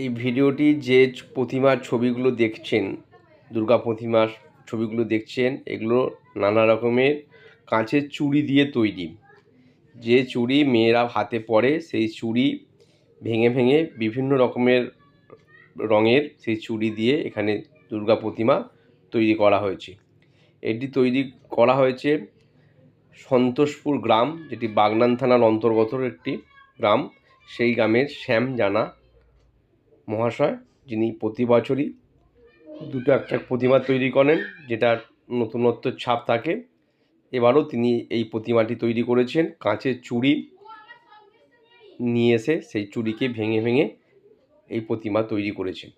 এই ভিডিওটি যে প্রতিমার ছবিগুলো দেখছেন, দুর্গা প্রতিমার ছবিগুলো দেখছেন, এগুলো নানা রকমের কাঁচের চুড়ি দিয়ে তৈরি। যে চুড়ি মেয়েরা হাতে পরে, সেই চুড়ি ভেঙে ভেঙে বিভিন্ন রকমের রঙের সেই চুড়ি দিয়ে এখানে দুর্গা প্রতিমা তৈরি করা হয়েছে। এটি তৈরি করা হয়েছে সন্তোষপুর গ্রাম, যেটি বাগনান থানার অন্তর্গত একটি গ্রাম। সেই গ্রামের শ্যাম জানা মহাশয়, যিনি প্রতি বছরই দুটো একটা প্রতিমা তৈরি করেন, যেটার নতুনত্ব ছাপ থাকে। এবারও তিনি এই প্রতিমাটি তৈরি করেছেন, কাঁচের চুড়ি নিয়ে এসে সেই চুড়িকে ভেঙে ভেঙে এই প্রতিমা তৈরি করেছেন।